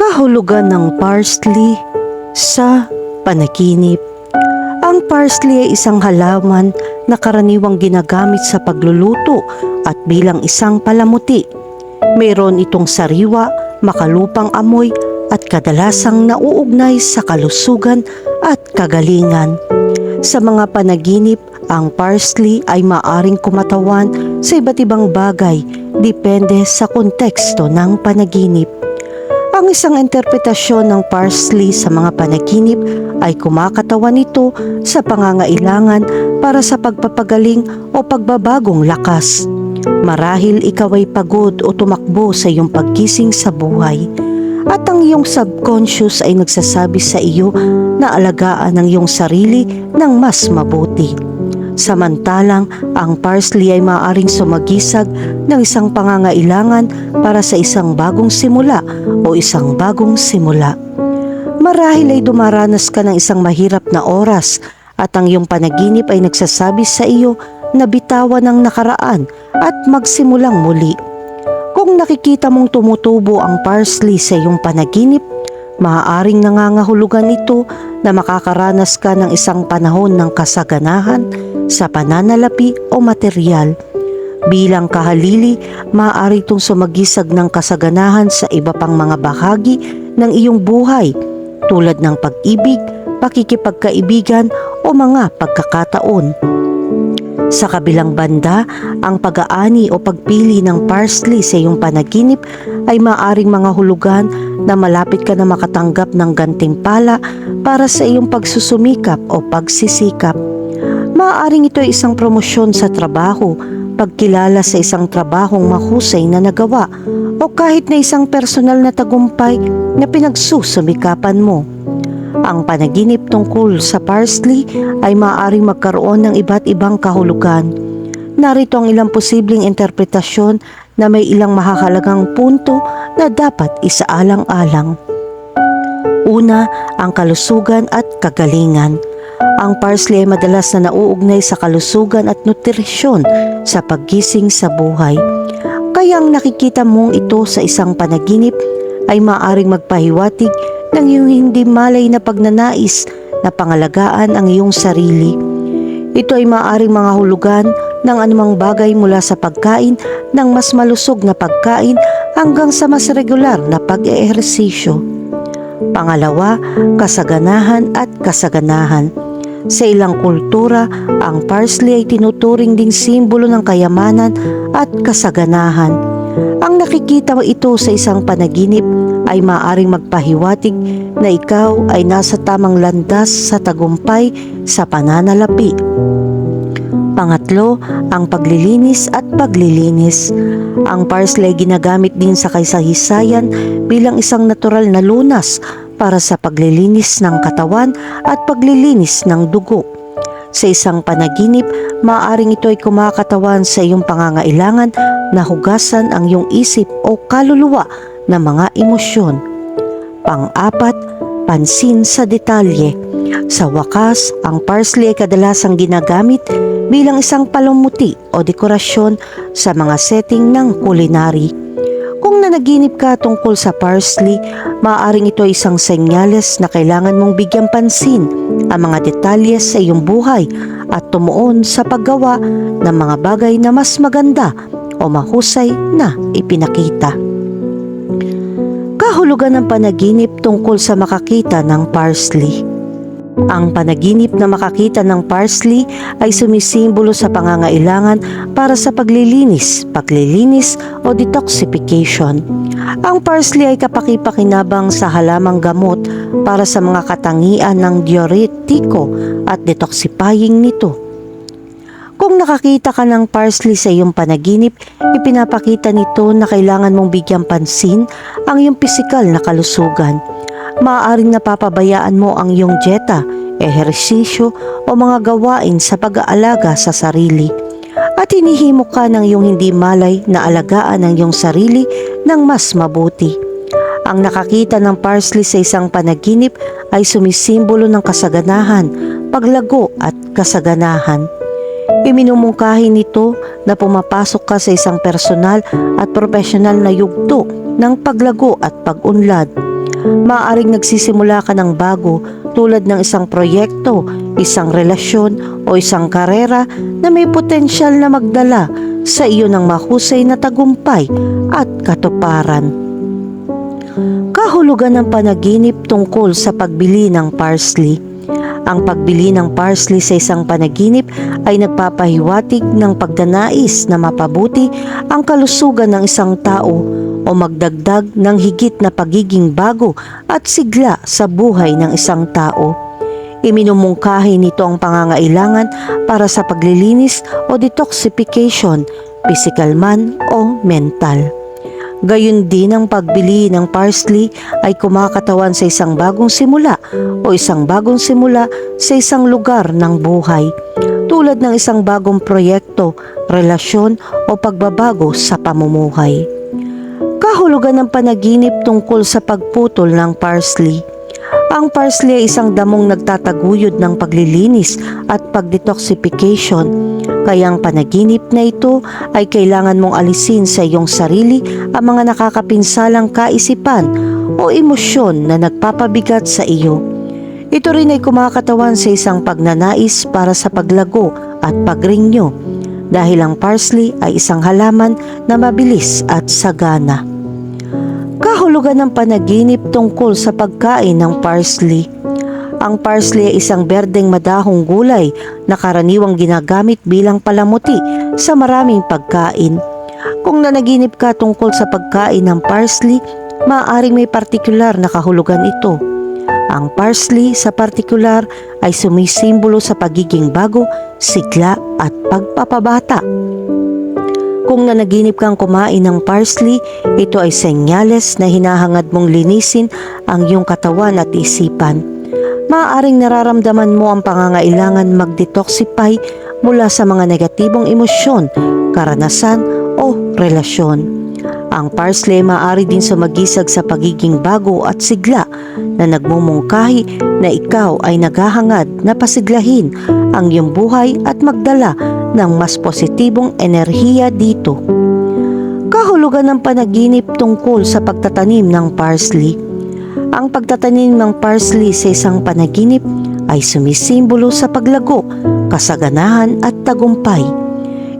Kahulugan ng parsley sa panaginip. Ang parsley ay isang halaman na karaniwang ginagamit sa pagluluto at bilang isang palamuti. Mayroon itong sariwa, makalupang amoy at kadalasang nauugnay sa kalusugan at kagalingan. Sa mga panaginip, ang parsley ay maaring kumatawan sa iba't ibang bagay depende sa konteksto ng panaginip. Ang isang interpretasyon ng parsley sa mga panaginip ay kumakatawan nito sa pangangailangan para sa pagpapagaling o pagbabagong lakas. Marahil ikaw ay pagod o tumakbo sa iyong pagkising sa buhay at ang iyong subconscious ay nagsasabi sa iyo na alagaan ang iyong sarili ng mas mabuti. Samantalang ang parsley ay maaaring sumagisag ng isang pangangailangan para sa isang bagong simula o isang bagong simula. Marahil ay dumaranas ka ng isang mahirap na oras at ang iyong panaginip ay nagsasabi sa iyo na bitawan ang nakaraan at magsimulang muli. Kung nakikita mong tumutubo ang parsley sa iyong panaginip, maaaring nangangahulugan ito na makakaranas ka ng isang panahon ng kasaganahan sa pananalapi o material. Bilang kahalili, maaari itong sumagisag ng kasaganahan sa iba pang mga bahagi ng iyong buhay tulad ng pag-ibig, pakikipagkaibigan o mga pagkakataon. Sa kabilang banda, ang pag-aani o pagpili ng parsley sa iyong panaginip ay maaring mga hulugan na malapit ka na makatanggap ng gantimpala para sa iyong pagsusumikap o pagsisikap. Maaring ito ay isang promosyon sa trabaho, pagkilala sa isang trabahong mahusay na nagawa, o kahit na isang personal na tagumpay na pinagsusumikapan mo. Ang panaginip tungkol sa parsley ay maaaring magkaroon ng iba't ibang kahulugan. Narito ang ilang posibleng interpretasyon na may ilang mahahalagang punto na dapat isaalang-alang. Una, ang kalusugan at kagalingan. Ang parsley ay madalas na nauugnay sa kalusugan at nutrisyon sa paggising sa buhay. Kaya ang nakikita mong ito sa isang panaginip ay maaring magpahiwatig ng iyong hindi malay na pagnanais na pangalagaan ang iyong sarili. Ito ay maaaring mga hulugan ng anumang bagay mula sa pagkain ng mas malusog na pagkain hanggang sa mas regular na pag-eehersisyo. Pangalawa, kasaganahan at kasaganahan. Sa ilang kultura, ang parsley ay tinuturing ding simbolo ng kayamanan at kasaganahan. Ang nakikita ito sa isang panaginip ay maaring magpahiwatig na ikaw ay nasa tamang landas sa tagumpay sa pananalapi. Pangatlo, ang paglilinis at paglilinis. Ang parsley ginagamit din sa kaysahisayan bilang isang natural na lunas para sa paglilinis ng katawan at paglilinis ng dugo. Sa isang panaginip, maaaring ito ay kumakatawan sa iyong pangangailangan na hugasan ang iyong isip o kaluluwa ng mga emosyon. Pang-apat, pansin sa detalye. Sa wakas, ang parsley ay kadalasang ginagamit bilang isang palumuti o dekorasyon sa mga setting ng culinary. Kung nanaginip ka tungkol sa parsley, maaaring ito ay isang senyales na kailangan mong bigyang pansin ang mga detalye sa iyong buhay at tumuon sa paggawa ng mga bagay na mas maganda o mahusay na ipinakita. Kahulugan ng panaginip tungkol sa makakita ng parsley. Ang panaginip na makakita ng parsley ay sumisimbolo sa pangangailangan para sa paglilinis, paglilinis o detoxification. Ang parsley ay kapakipakinabang sa halamang gamot para sa mga katangian ng diuretiko at detoxifying nito. Kung nakakita ka ng parsley sa iyong panaginip, ipinapakita nito na kailangan mong bigyang pansin ang iyong pisikal na kalusugan maaaring napapabayaan mo ang iyong dieta, ehersisyo o mga gawain sa pag-aalaga sa sarili. At hinihimo ka ng iyong hindi malay na alagaan ang iyong sarili ng mas mabuti. Ang nakakita ng parsley sa isang panaginip ay sumisimbolo ng kasaganahan, paglago at kasaganahan. Iminumungkahi nito na pumapasok ka sa isang personal at profesional na yugto ng paglago at pag-unlad Maaring nagsisimula ka ng bago tulad ng isang proyekto, isang relasyon o isang karera na may potensyal na magdala sa iyo ng mahusay na tagumpay at katuparan. Kahulugan ng panaginip tungkol sa pagbili ng parsley. Ang pagbili ng parsley sa isang panaginip ay nagpapahiwatig ng pagdanais na mapabuti ang kalusugan ng isang tao o magdagdag ng higit na pagiging bago at sigla sa buhay ng isang tao. Iminumungkahi nito ang pangangailangan para sa paglilinis o detoxification, physical man o mental. Gayun din ang pagbili ng parsley ay kumakatawan sa isang bagong simula o isang bagong simula sa isang lugar ng buhay, tulad ng isang bagong proyekto, relasyon o pagbabago sa pamumuhay. Kahulugan ng panaginip tungkol sa pagputol ng parsley. Ang parsley ay isang damong nagtataguyod ng paglilinis at pagdetoxification. Kaya ang panaginip na ito ay kailangan mong alisin sa iyong sarili ang mga nakakapinsalang kaisipan o emosyon na nagpapabigat sa iyo. Ito rin ay kumakatawan sa isang pagnanais para sa paglago at pagrinyo dahil ang parsley ay isang halaman na mabilis at sagana. Kahulugan ng panaginip tungkol sa pagkain ng parsley. Ang parsley ay isang berdeng madahong gulay na karaniwang ginagamit bilang palamuti sa maraming pagkain. Kung nanaginip ka tungkol sa pagkain ng parsley, maaaring may partikular na kahulugan ito. Ang parsley sa partikular ay sumisimbolo sa pagiging bago, sigla at pagpapabata. Kung nanaginip kang kumain ng parsley, ito ay senyales na hinahangad mong linisin ang iyong katawan at isipan. Maaaring nararamdaman mo ang pangangailangan mag-detoxify mula sa mga negatibong emosyon, karanasan relasyon. Ang parsley maaari din sumagisag sa pagiging bago at sigla na nagmumungkahi na ikaw ay naghahangad na pasiglahin ang iyong buhay at magdala ng mas positibong enerhiya dito. Kahulugan ng panaginip tungkol sa pagtatanim ng parsley. Ang pagtatanim ng parsley sa isang panaginip ay sumisimbolo sa paglago, kasaganahan at tagumpay.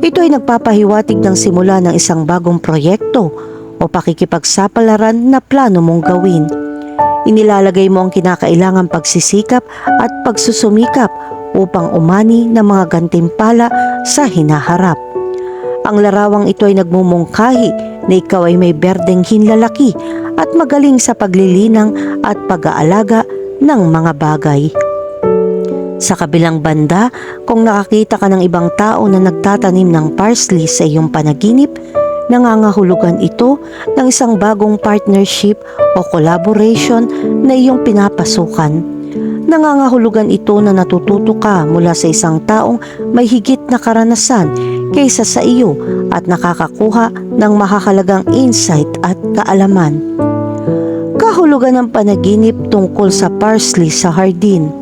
Ito ay nagpapahiwatig ng simula ng isang bagong proyekto o pakikipagsapalaran na plano mong gawin. Inilalagay mo ang kinakailangang pagsisikap at pagsusumikap upang umani ng mga gantimpala sa hinaharap. Ang larawang ito ay nagmumungkahi na ikaw ay may berdeng hinlalaki at magaling sa paglilinang at pag-aalaga ng mga bagay. Sa kabilang banda, kung nakakita ka ng ibang tao na nagtatanim ng parsley sa iyong panaginip, nangangahulugan ito ng isang bagong partnership o collaboration na iyong pinapasukan. Nangangahulugan ito na natututo ka mula sa isang taong may higit na karanasan kaysa sa iyo at nakakakuha ng makakalagang insight at kaalaman. Kahulugan ng panaginip tungkol sa parsley sa hardin.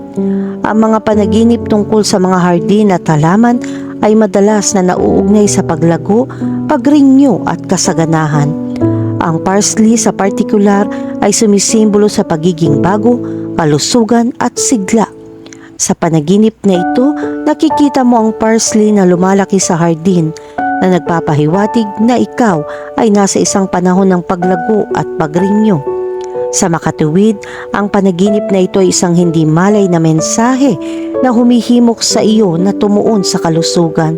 Ang mga panaginip tungkol sa mga hardin at halaman ay madalas na nauugnay sa paglago, pagrinyo at kasaganahan. Ang parsley sa partikular ay sumisimbolo sa pagiging bago, kalusugan at sigla. Sa panaginip na ito, nakikita mo ang parsley na lumalaki sa hardin na nagpapahiwatig na ikaw ay nasa isang panahon ng paglago at pagrinyo. Sa makatuwid, ang panaginip na ito ay isang hindi malay na mensahe na humihimok sa iyo na tumuon sa kalusugan.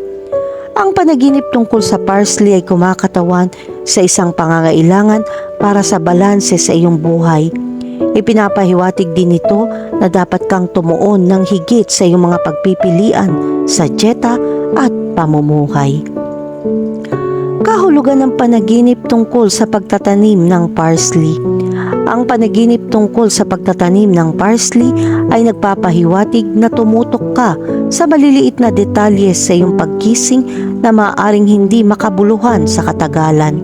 Ang panaginip tungkol sa parsley ay kumakatawan sa isang pangangailangan para sa balanse sa iyong buhay. Ipinapahiwatig din ito na dapat kang tumuon ng higit sa iyong mga pagpipilian sa dieta at pamumuhay. Kahulugan ng panaginip tungkol sa pagtatanim ng parsley. Ang panaginip tungkol sa pagtatanim ng parsley ay nagpapahiwatig na tumutok ka sa maliliit na detalye sa iyong pagkising na maaaring hindi makabuluhan sa katagalan.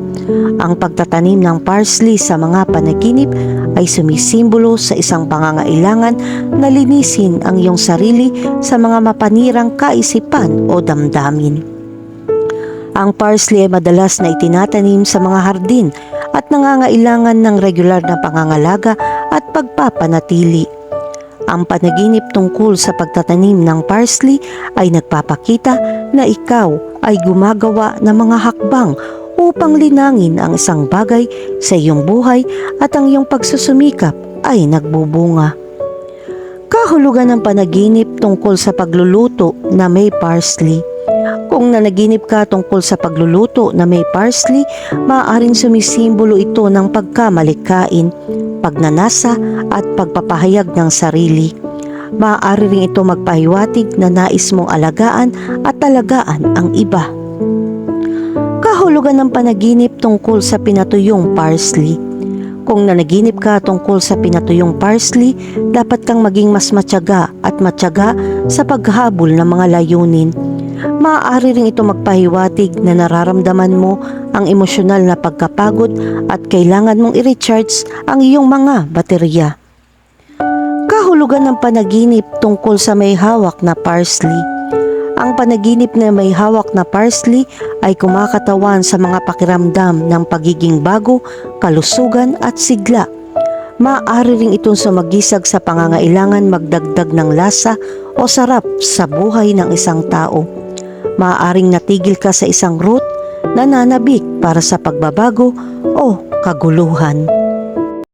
Ang pagtatanim ng parsley sa mga panaginip ay sumisimbolo sa isang pangangailangan na linisin ang iyong sarili sa mga mapanirang kaisipan o damdamin. Ang parsley ay madalas na itinatanim sa mga hardin at nangangailangan ng regular na pangangalaga at pagpapanatili. Ang panaginip tungkol sa pagtatanim ng parsley ay nagpapakita na ikaw ay gumagawa ng mga hakbang upang linangin ang isang bagay sa iyong buhay at ang iyong pagsusumikap ay nagbubunga. Kahulugan ng panaginip tungkol sa pagluluto na may parsley. Kung nanaginip ka tungkol sa pagluluto na may parsley, maaaring sumisimbolo ito ng pagkamalikain, pagnanasa at pagpapahayag ng sarili. Maaari rin ito magpahiwatig na nais mong alagaan at talagaan ang iba. Kahulugan ng panaginip tungkol sa pinatuyong parsley. Kung nanaginip ka tungkol sa pinatuyong parsley, dapat kang maging mas matyaga at matyaga sa paghabol ng mga layunin. Maaari rin ito magpahiwatig na nararamdaman mo ang emosyonal na pagkapagod at kailangan mong i-recharge ang iyong mga baterya. Kahulugan ng panaginip tungkol sa may hawak na parsley. Ang panaginip na may hawak na parsley ay kumakatawan sa mga pakiramdam ng pagiging bago, kalusugan at sigla. Maaari rin itong sumagisag sa pangangailangan magdagdag ng lasa o sarap sa buhay ng isang tao. Maaaring natigil ka sa isang route, nananabik para sa pagbabago o kaguluhan.